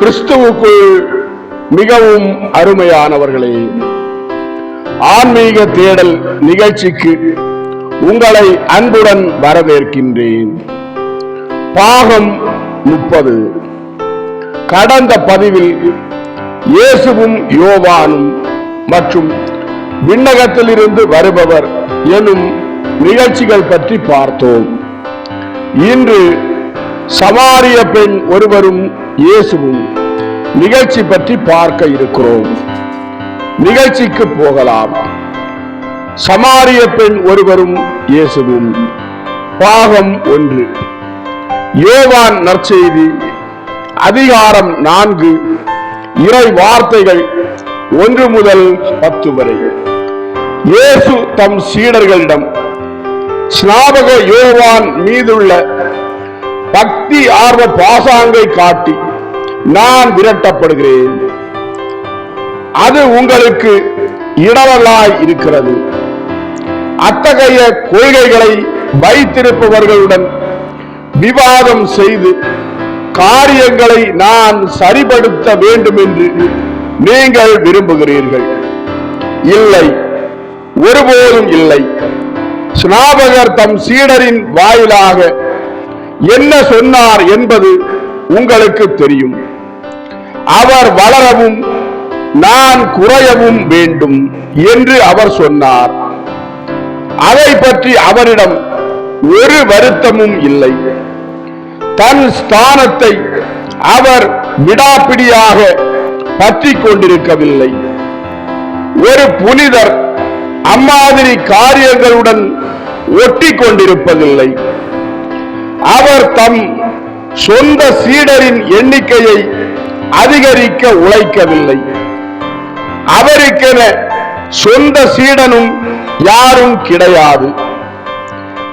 கிறிஸ்துவுக்குள் மிகவும் அருமையானவர்களே ஆன்மீக தேடல் நிகழ்ச்சிக்கு உங்களை அன்புடன் வரவேற்கின்றேன். பாகம் முப்பது. கடந்த பதிவில் இயேசுவும் யோவானும் மற்றும் விண்ணகத்திலிருந்து வருபவர் எனும் நிகழ்ச்சிகள் பற்றி பார்த்தோம். இன்று சமாரிய பெண் ஒருவரும் இயேசுவும் நிகழ்ச்சி பற்றி பார்க்க இருக்கிறோம். நிகழ்ச்சிக்கு போகலாம். சமாரிய பெண் ஒருவரும் இயேசுவும். பாகம் ஒன்று. யோவான் நற்செய்தி அதிகாரம் நான்கு இறை வார்த்தைகள் ஒன்று முதல் பத்து வரை. இயேசு தம் சீடர்களிடம் ஸ்நாபக யோவான் மீதுள்ள பக்தி ஆர்வ பாசாங்கை காட்டி நான் விரட்டப்படுகிறேன். அது உங்களுக்கு இடரலாய் இருக்கிறது. அத்தகைய கொள்கைகளை வைத்திருப்பவர்களுடன் விவாதம் செய்து காரியங்களை நான் சரிபடுத்த வேண்டும் என்று நீங்கள் விரும்புகிறீர்கள். இல்லை ஒருபோதும் இல்லை. ஸ்நாபகர் தம் சீடரின் வாயிலாக என்ன சொன்னார் என்பது உங்களுக்கு தெரியும். அவர் வளரவும் நான் குறையவும் வேண்டும் என்று அவர் சொன்னார். அதை பற்றி அவரிடம் ஒரு வருத்தமும் இல்லை. தன் ஸ்தானத்தை அவர் விடாப்பிடியாக பற்றி கொண்டிருக்கவில்லை. ஒரு புனிதர் அம்மாதிரி காரியங்களுடன் ஒட்டி கொண்டிருப்பதில்லை. அவர் தம் சொந்த சீடரின் எண்ணிக்கையை அதிகரிக்க உழைக்கவில்லை. அவருக்கென சொந்த சீடனும் யாரும் கிடையாது.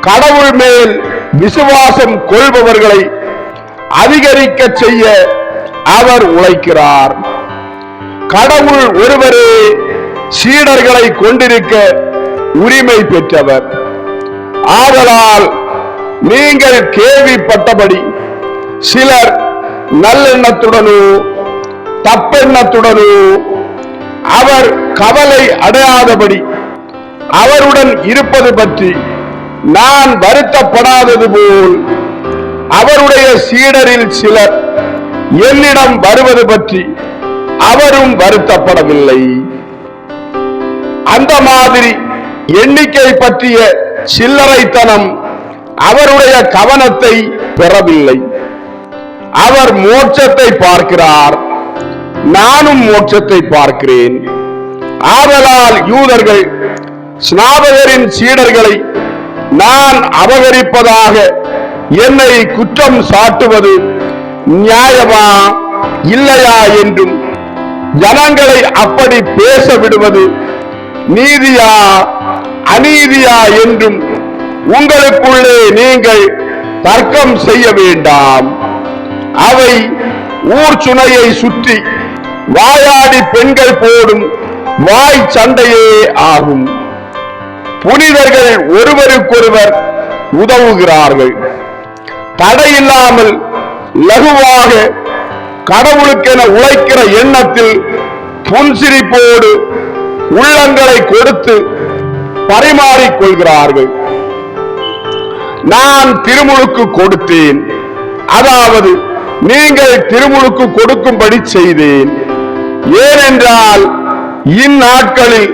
கடவுள் மேல் விசுவாசம் கொள்பவர்களை அதிகரிக்க செய்ய அவர் உழைக்கிறார். கடவுள் ஒருவரே சீடர்களை கொண்டிருக்க உரிமை பெற்றவர். ஆதலால் நீங்கள் கேள்விப்பட்டபடி சிலர் நல்லெண்ணத்துடனோ தப்பெண்ணத்துடனோ அவர் கவலை அடையாதபடி அவருடன் இருப்பது பற்றி நான் வருத்தப்படாதது போல் அவருடைய சீடரில் சிலர் என்னிடம் வருவது பற்றி அவரும் வருத்தப்படவில்லை. அந்த மாதிரி எண்ணிக்கை பற்றிய சில்லறைத்தனம் அவருடைய கவனத்தை பெறவில்லை. அவர் மோட்சத்தை பார்க்கிறார் நானும் மோட்சத்தை பார்க்கிறேன். ஆதலால் யூதர்கள் ஸ்நாபகரின் சீடர்களை நான் அபகரிப்பதாக என்னை குற்றம் சாட்டுவது நியாயமா இல்லையா என்றும் ஜனங்களை அப்படி பேச விடுவது நீதியா அநீதியா என்றும் உங்களுக்குள்ளே நீங்கள் தர்க்கம் செய்ய வேண்டாம். அவை ஊர் சுனையை சுற்றி வாயாடி பெண்கள் போடும் வாய் சண்டையே ஆகும். புனிதர்கள் ஒருவருக்கொருவர் உதவுகிறார்கள். தடையில்லாமல் லகுவாக கடவுளுக்கென உழைக்கிற எண்ணத்தில் புன்சிரிப்போடு உள்ளங்களை கொடுத்து பரிமாறிக் கொள்கிறார்கள் நான் திருமுழுக்கு கொடுத்தேன். அதாவது நீங்கள் திருமுழுக்கு கொடுக்கும்படி செய்தேன். ஏனென்றால் இந்நாட்களில்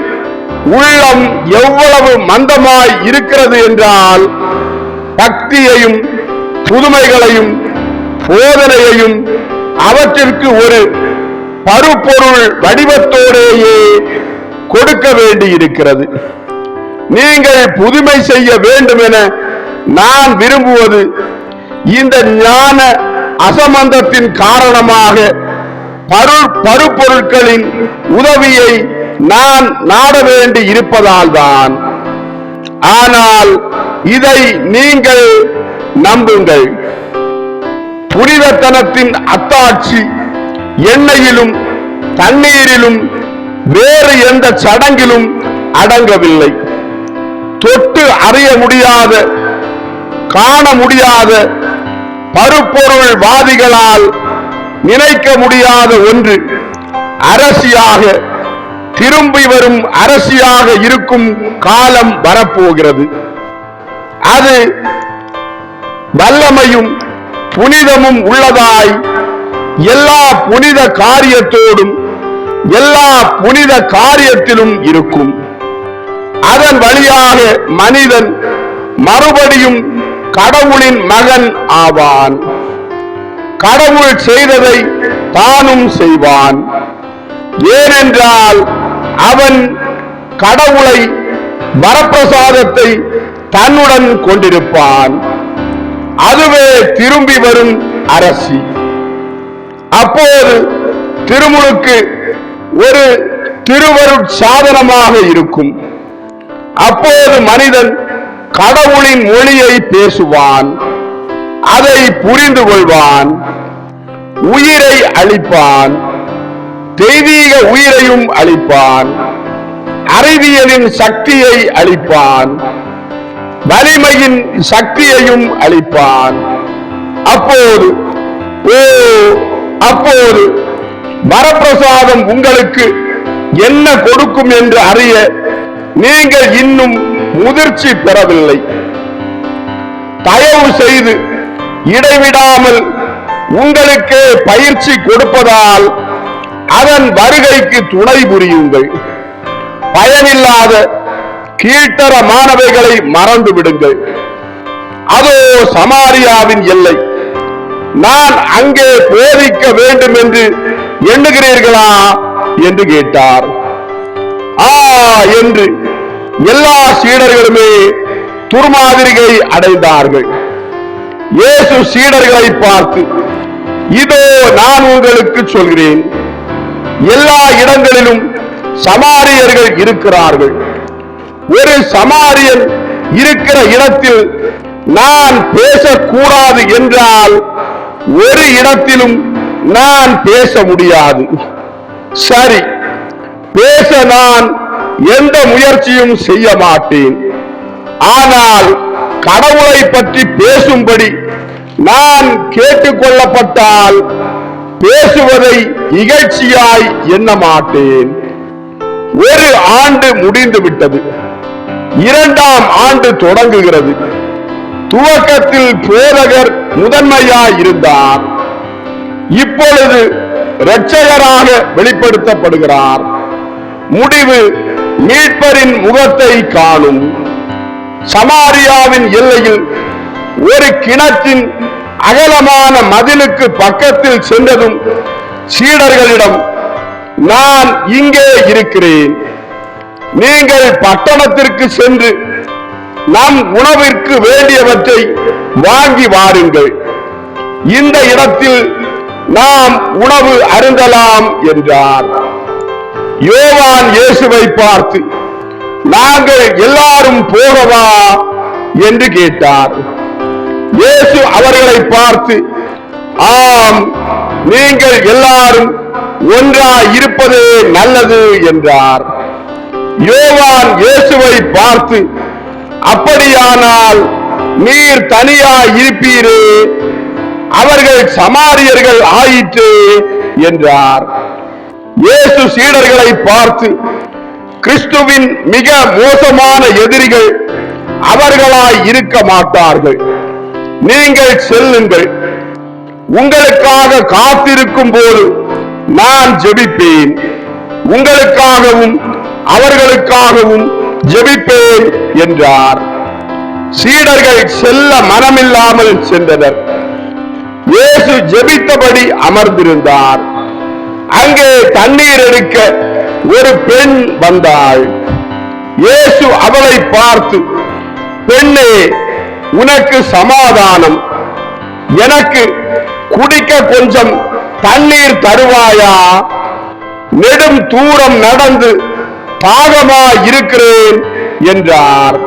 உள்ளம் எவ்வளவு மந்தமாய் இருக்கிறது என்றால் பக்தியையும் புதுமைகளையும் போதனையையும் அவற்றிற்கு ஒரு பருப்பொருள் வடிவத்தோடேயே கொடுக்க வேண்டி இருக்கிறது நீங்கள் புதுமை செய்ய வேண்டும் என நான் விரும்புவது இந்த ஞான அசமந்தத்தின் காரணமாக பருள் பருப்பொருட்களின் உதவியை நான் நாட வேண்டி இருப்பதால் தான் ஆனால் இதை நீங்கள் நம்புங்கள். புனிதத்தனத்தின் அத்தாட்சி எண்ணெயிலும் தண்ணீரிலும் வேறு எந்த சடங்கிலும் அடங்கவில்லை. தொட்டு அறிய முடியாத காண முடியாத பருப்பொருள் வாதிகளால் நினைக்க முடியாத ஒன்று. அரசியாக திரும்பி வரும் அரசியாக இருக்கும் காலம் வரப்போகிறது. அது வல்லமையும் புனிதமும் உள்ளதாய் எல்லா புனித காரியத்தோடும் எல்லா புனித காரியத்திலும் இருக்கும். அதன் வழியாக மனிதன் மறுபடியும் கடவுளின் மகன் ஆவான். கடவுள் செய்ததை தானும் செய்வான். ஏனென்றால் அவன் கடவுளை வரப்பிரசாதத்தை தன்னுடன் கொண்டிருப்பான். அதுவே திரும்பி வரும் அரசி. அப்போது திருமுழுக்கு ஒரு திருவருட் சாதனமாக இருக்கும். அப்போது மனிதன் கடவுளின் மொழியை பேசுவான் அதை புரிந்து கொள்வான் உயிரை அளிப்பான் தெய்வீக உயிரையும் அளிப்பான் அறிவியலின் சக்தியை அளிப்பான் வலிமையின் சக்தியையும் அளிப்பான். அப்போது ஓ அப்போது வரப்பிரசாதம் உங்களுக்கு என்ன கொடுக்கும் என்று அறிய நீங்கள் இன்னும் முதிர்ச்சி பெறவில்லை. தயவு செய்து இடைவிடாமல் உங்களுக்கு பயிற்சி கொடுப்பதால் அதன் வருகைக்கு துணை புரியுங்கள். பயனில்லாத கீழ்த்தரமானவைகளை மறந்து விடுங்கள். அதோ சமாரியாவின் எல்லை. நான் அங்கே போதிக்க வேண்டும் என்று எண்ணுகிறீர்களா? என்று கேட்டார். ஆ என்று எல்லா சீடர்களுமே துர்மாதிரிகை அடைந்தார்கள். இயேசு சீடர்களை பார்த்து இதோ நான் உங்களுக்கு சொல்கிறேன். எல்லா இடங்களிலும் சமாரியர்கள் இருக்கிறார்கள். ஒரு சமாரியன் இருக்கிற இடத்தில் நான் பேசக்கூடாது என்றால் ஒரு இடத்திலும் நான் பேச முடியாது. சரி பேச நான் எந்த முயற்சியும் செய்ய மாட்டேன். ஆனால் கடவுளை பற்றி பேசும்படி நான் கேட்டுக்கொள்ளப்பட்டால் பேசுவதை இகழ்ச்சியாய் எண்ண மாட்டேன். ஒரு ஆண்டு முடிந்து விட்டது. இரண்டாம் ஆண்டு தொடங்குகிறது. துவக்கத்தில் போதகர் முதன்மையாய் இருந்தார். இப்பொழுது இரட்சகராக வெளிப்படுத்தப்படுகிறார். முடிவு மீட்பரின் முகத்தை காணும். சமாரியாவின் எல்லையில் ஒரு கிணற்றின் அகலமான மதிலுக்கு பக்கத்தில் சென்றதும் சீடர்களிடம் நான் இங்கே இருக்கிறேன். நீங்கள் பட்டணத்திற்கு சென்று நம் உணவிற்கு வேண்டியவற்றை வாங்கி வாருங்கள். இந்த இடத்தில் நாம் உணவு அருந்தலாம் என்றார். யோவான் இயேசுவை பார்த்து நாங்கள் எல்லாரும் போகவா? என்று கேட்டார். இயேசு அவர்களை பார்த்து ஆம் நீங்கள் எல்லாரும் ஒன்றாய் இருப்பது நல்லது என்றார். யோவான் இயேசுவை பார்த்து அப்படியானால் நீர் தனியாய் இருப்பீரே அவர்கள் சமாரியர்கள் ஆயிற்று என்றார். இயேசு சீடர்களை பார்த்து கிறிஸ்துவின் மிக மோசமான எதிரிகள் அவர்களாய் இருக்க மாட்டார்கள். நீங்கள் செல்லுங்கள். உங்களுக்காக காத்திருக்கும் போது நான் ஜெபிப்பேன். உங்களுக்காகவும் அவர்களுக்காகவும் ஜெபிப்பேன் என்றார். சீடர்கள் செல்ல மனமில்லாமல் சென்றனர். இயேசு ஜெபித்தபடி அமர்ந்திருந்தார். அங்கே தண்ணீர் எடுக்க ஒரு பெண் வந்தாள். இயேசு அவளை பார்த்து பெண்ணே உனக்கு சமாதானம். எனக்கு குடிக்க கொஞ்சம் தண்ணீர் தருவாயா? நெடும் தூரம் நடந்து தாகமா இருக்கிறேன் என்றார்.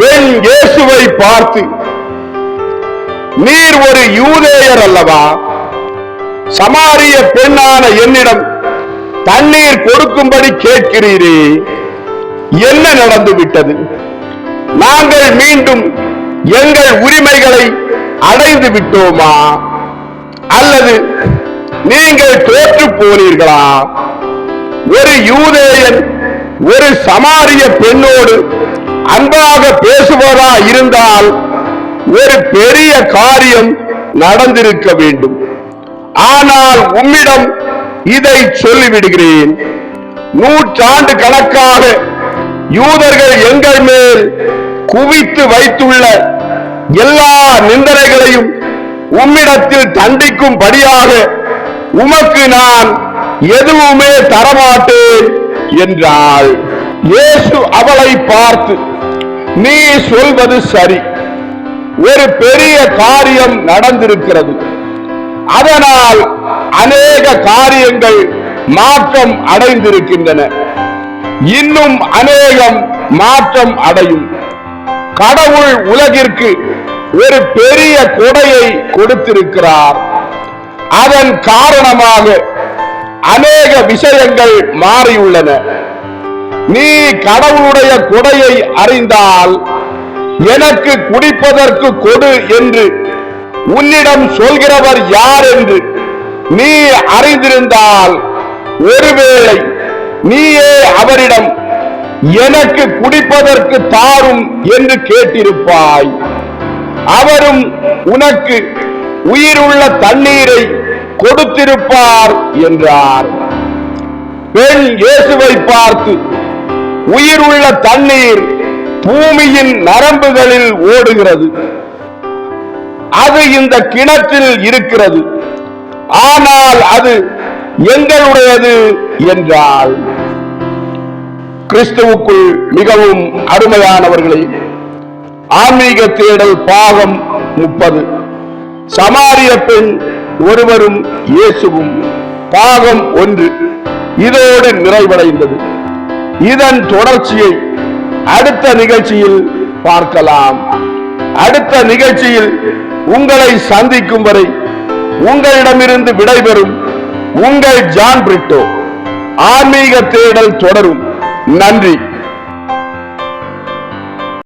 பெண் இயேசுவை பார்த்து நீர் ஒரு யூதேயர் அல்லவா? சமாரிய பெண்ணான என்னிடம் தண்ணீர் கொடுக்கும்படி கேட்கிறீரே என்ன நடந்து விட்டது? நாங்கள் மீண்டும் எங்கள் உரிமைகளை அடைந்து விட்டோமா? அல்லது நீங்கள் தோற்று போனீர்களா? ஒரு யூதேயன் ஒரு சமாரிய பெண்ணோடு அன்பாக பேசுவதா இருந்தால் ஒரு பெரிய காரியம் நடந்திருக்க வேண்டும். ஆனால் உம்மிடம் இதை சொல்லிவிடுகிறேன். நூற்றாண்டு கணக்காக யூதர்கள் எங்கள் மேல் குவித்து வைத்துள்ள எல்லா நிந்தனைகளையும் உம்மிடத்தில் தண்டிக்கும் படியாக உமக்கு நான் எதுவுமே தரமாட்டேன் என்றாள். இயேசு அவளை பார்த்து நீ சொல்வது சரி. ஒரு பெரிய காரியம் நடந்திருக்கிறது. அதனால் அநேக காரியங்கள் மாற்றம் அடைந்திருக்கின்றன. இன்னும் அநேகம் மாற்றம் அடையும். கடவுள் உலகிற்கு ஒரு பெரிய கொடையை கொடுத்திருக்கிறார். அதன் காரணமாக அநேக விஷயங்கள் மாறியுள்ளன. நீ கடவுளுடைய கொடையை அறிந்தால் எனக்கு குடிப்பதற்கு கொடு என்று உன்னிடம் சொல்கிறவர் யார் என்று நீ அறிந்திருந்தால் ஒருவேளை நீயே அவரிடம் எனக்கு குடிப்பதற்கு தாரும் என்று கேட்டிருப்பாய். அவரும் உனக்கு உயிருள்ள தண்ணீரை கொடுத்திருப்பார் என்றார். பெண் இயேசுவை பார்த்து உயிருள்ள தண்ணீர் பூமியின் நரம்புகளில் ஓடுகிறது. அது இந்த கிணற்றில் இருக்கிறது. ஆனால் அது எங்களுடையது என்றால் கிறிஸ்துவுக்குள் மிகவும் அருமையானவர்களே ஆன்மீக தேடல் பாகம் முப்பது. சமாரிய பெண் ஒருவரும் இயேசுவும். பாகம் ஒன்று இதோடு நிறைவடைந்தது. இதன் தொடர்ச்சியை அடுத்த நிகழ்ச்சியில் பார்க்கலாம். அடுத்த நிகழ்ச்சியில் உங்களை சந்திக்கும் வரை உங்களிடமிருந்து விடைபெறும் உங்கள் ஜான் பிரிட்டோ. ஆன்மீக தேடல் தொடரும். நன்றி.